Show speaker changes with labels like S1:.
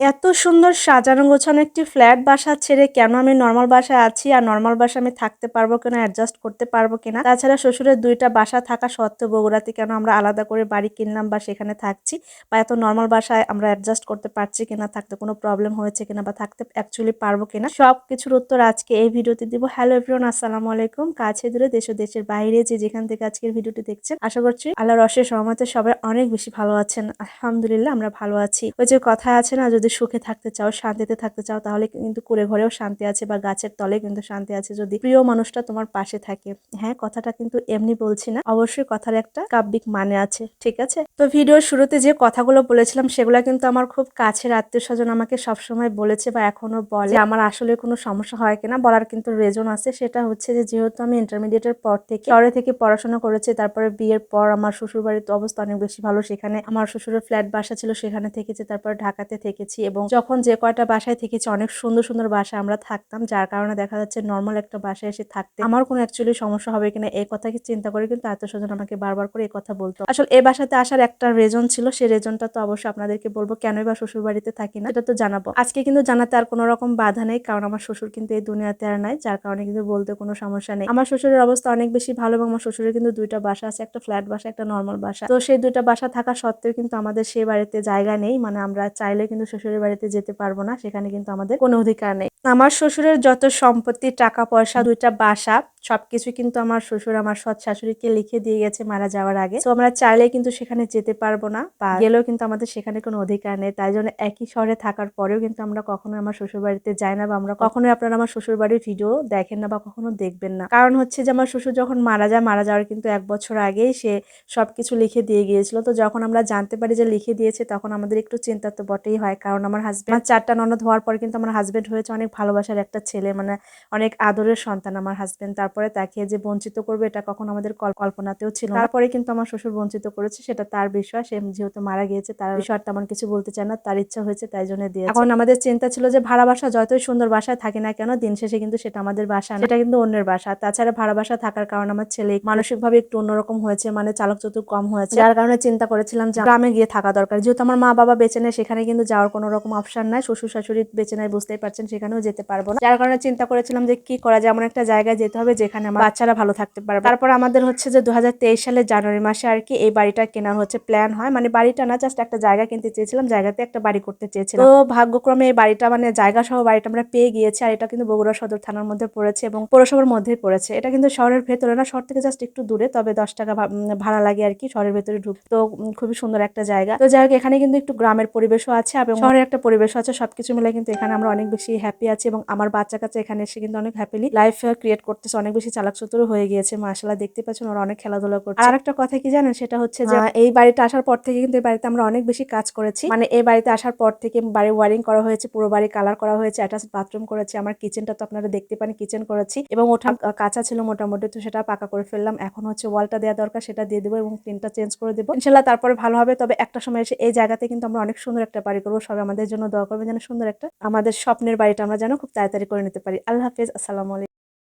S1: এত সুন্দর সাজানো গোছানো একটি ফ্ল্যাট বাসা ছেড়ে কেন আমি নর্মাল বাসায় আছি আর নর্মাল বাসা আমি থাকতে পারব কিনা অ্যাডজাস্ট করতে পারব কিনা? তাছাড়া শ্বশুরের দুইটা বাসা থাকা সত্ত্বেও বগুড়াতে কেন আমরা আলাদা করে বাড়ি কিনলাম বা সেখানে থাকছি? বা এত নর্মাল বাসায় আমরা অ্যাডজাস্ট করতে পারছি কিনা, থাকতে কোনো প্রবলেম হয়েছে কিনা বা থাকতে অ্যাকচুয়ালি পারব কিনা? সব কিছুর উত্তর আজকে এই ভিডিওতে দিব। হ্যালো এভরিওয়ান আসসালামু আলাইকুম। কাছে দূরে দেশ ও দেশের বাইরে যে যেখান থেকে আজকের ভিডিওটি দেখছেন, আশা করছি আল্লাহর অশেষ সহমতে সবাই অনেক বেশি ভালো আছেন। আলহামদুলিল্লাহ, আমরা ভালো আছি। ওই যে কথা আছে না, যদি সুখে থাকতে চাও, শান্তিতে থাকতে চাও, তাহলে কিন্তু কুড়ে ঘরেও শান্তি আছে বা গাছের তলে কিন্তু শান্তি আছে যদি প্রিয় মানুষটা তোমার পাশে থাকে। হ্যাঁ কথাটা কিন্তু এমনি বলছি না, অবশ্যই কথার একটা কাব্যিক মানে আছে, ঠিক আছে? তো ভিডিওর শুরুতে যে কথাগুলো বলেছিলাম, সেগুলো কিন্তু আমার খুব কাছের আত্মীয় স্বজন আমাকে সবসময় বলেছে বা এখনও বলে আমার আসলে কোনো সমস্যা হয় কিনা, বলার কিন্তু রেজন আছে। সেটা হচ্ছে যে যেহেতু আমি ইন্টারমিডিয়েটের পর থেকে শহরে থেকে পড়াশোনা করেছি, তারপরে বিয়ের পর আমার শ্বশুর বাড়ির অবস্থা অনেক বেশি ভালো, সেখানে আমার শ্বশুরের ফ্ল্যাট বাসা ছিল, সেখানে থেকেছি, তারপরে ঢাকাতে থেকেছি। এবং যখন যে কয়টা বাসায় থেকেছি, অনেক সুন্দর সুন্দর বাসায় আমরা থাকতাম, যার কারণে দেখা যাচ্ছে নর্মাল একটা বাসায় এসে থাকতে আমার কোনো অ্যাকচুয়ালি সমস্যা হবে কিনা এই কথাকে চিন্তা করে কিন্তু আত্মীয় স্বজন আমাকে বারবার করে এই কথা বলতো। আসলে এই বাসাতে আসার একটা রেজন ছিল সেই রেজনটা তো অবশ্যই আপনাদেরকে বলব, কেনই বা শ্বশুর বাড়িতে থাকি না, সেটা তো জানাব। আজকে কিন্তু জানাতে আর কোনো রকম বাধা নেই, কারণ আমার শ্বশুর কিন্তু এই দুনিয়াতে আর নাই, যার কারণে কিন্তু বলতে কোনো সমস্যা নেই। আমার শ্বশুরের অবস্থা অনেক বেশি ভালো এবং আমার শ্বশুরের কিন্তু দুইটা বাসা আছে, একটা ফ্ল্যাট বাসা, একটা নর্মাল বাসা। তো সেই দুইটা বাসা থাকা সত্ত্বেও কিন্তু আমাদের সেই বাড়িতে জায়গা নেই মানে আমরা চাইলে কিন্তু শ্বশুরের বাড়িতে যেতে পারব না, সেখানে কিন্তু আমাদের কোনো অধিকার নেই। আমার শ্বশুরের যত সম্পত্তি টাকা পয়সা দুইটা বাসা সবকিছু কিন্তু আমার শ্বশুর আমার সৎ শাশুড়িকে লিখে দিয়ে গেছে মারা যাওয়ার আগে। তো আমরা চাইলে কিন্তু সেখানে যেতে পারব না বা গেলেও কিন্তু আমাদের সেখানে কোনো অধিকার নেই। তাই জন্য একই শহরে থাকার পরেও কিন্তু আমরা কখনোই আমার শ্বশুর বাড়িতে যাই না বা আমরা কখনোই আপনারা আমার শ্বশুর বাড়ির ভিডিও দেখেন না বা কখনো দেখবেন না। কারণ হচ্ছে যে আমার শ্বশুর যখন মারা যায়, মারা যাওয়ার কিন্তু এক বছর আগেই সে সবকিছু লিখে দিয়ে গিয়েছিল। তো যখন আমরা জানতে পারি যে লিখে দিয়েছে, তখন আমাদের একটু চিন্তা তো বটেই হয়। কারণ আমার হাজব্যান্ড চারটা ননদ হওয়ার পর কিন্তু আমার হাজব্যান্ড হয়েছে অনেক ভালোবাসার একটা ছেলে মানে অনেক আদরের সন্তান আমার হাজব্যান্ড তারপরে তাকে যে বঞ্চিত করবে, এটা কখন আমাদের কল্পনাতেও ছিল তারপরে কিন্তু আমার শ্বশুর বঞ্চিত করেছে, সেটা তার বিষয়। সে যেহেতু মারা গিয়েছে, তার বিষয় তেমন কিছু বলতে চায় না, তার ইচ্ছা হয়েছে তাই জন্য দিয়ে এখন আমাদের চিন্তা ছিল যে ভাড়া বাসা যতই সুন্দর বাসায় থাকে না কেন, দিন শেষে কিন্তু সেটা আমাদের বাসা সেটা কিন্তু অন্যের বাসা। তাছাড়া ভাড়া বাসা থাকার কারণে আমার ছেলে মানসিকভাবে একটু অন্যরকম হয়েছে মানে চালক চতুর কম হয়েছে। যার কারণে চিন্তা করেছিলাম যে গ্রামে গিয়ে থাকা দরকার। যেহেতু আমার মা বাবা বেঁচে নেয় সেখানে কিন্তু যাওয়ার কোনো রকম অপশন নাই। শ্বশুর শাশুড়ি বেঁচে নেয়, বুঝতেই পারছেন, সেখানেও যেতে পারব না। যার কারণে চিন্তা করেছিলাম যে কি করা যায়, এমন একটা জায়গায় যেতে হবে যেখানে আমার বাচ্চারা ভালো থাকতে পারবে। তারপর আমাদের হচ্ছে যে দুহাজার তেইশ সালে জানুয়ারি মাসে আর কি এই বাড়িটা কেনার হচ্ছে প্ল্যান হয়। মানে বাড়িটা না জাস্ট একটা জায়গা কিনতে চেয়েছিলাম, জায়গাতে একটা বাড়ি করতে চেয়েছিলাম। তো ভাগ্যক্রমে এই বাড়িটা মানে জায়গা সহ বাড়িটা আমরা পেয়ে গিয়েছি আর এটা কিন্তু বগুড়া সদর থানার মধ্যে পড়েছে এবং পৌরসভার মধ্যেই পড়েছে। এটা কিন্তু শহরের ভেতরে না, শহর থেকে জাস্ট একটু দূরে, তবে দশ টাকা ভাড়া লাগে আর কি শহরের ভেতরে ঢুক তো খুবই সুন্দর একটা জায়গা। তো যাই এখানে কিন্তু একটু গ্রামের পরিবেশও আছে এবং শহরের একটা পরিবেশও আছে, সবকিছু মিলে কিন্তু এখানে আমরা অনেক বেশি হ্যাপি আছি এবং আমার বাচ্চা কাছে এখানে এসে কিন্তু অনেক হ্যাপিলি লাইফ ক্রিয়েট করতেছে, অনেক বেশি চালাক চতুর হয়ে গিয়েছে মাসালা দেখতে পাচ্ছেন ওরা অনেক খেলাধুলা করছে। আর একটা কথা কি জানেন? সেটা হচ্ছে যে এই বাড়িতে আসার পর থেকে কিন্তু এই বাড়িতে আমরা অনেক বেশি কাজ করেছি। মানে এই বাড়িতে আসার পর থেকে বাড়ি ওয়ারিং করা হয়েছে পুরো বাড়ি কালার করা হয়েছে অ্যাটাচ বাথরুম করেছি আমার কিচেনটা তো আপনারা দেখতে পান কিচেন করেছি এবং ওঠা কাঁচা ছিল মোটামুটি তো সেটা পাকা করে ফেললাম। এখন হচ্ছে ওয়ালটা দেওয়া দরকার সেটা দিয়ে দেবো এবং প্রিন্টটা চেঞ্জ করে দেবো। ইনশাল্লাহ তারপরে ভালো হবে তবে একটা সময় এসে এই জায়গাতে কিন্তু আমরা অনেক সুন্দর একটা বাড়ি করব। সবাই আমাদের জন্য দোয়া করবেন যেন সুন্দর একটা আমাদের স্বপ্নের বাড়িটা আমরা যেন খুব তাড়াতাড়ি করে নিতে পারি। আল্লাহ হাফিজ আসসালামু আলাইকুম।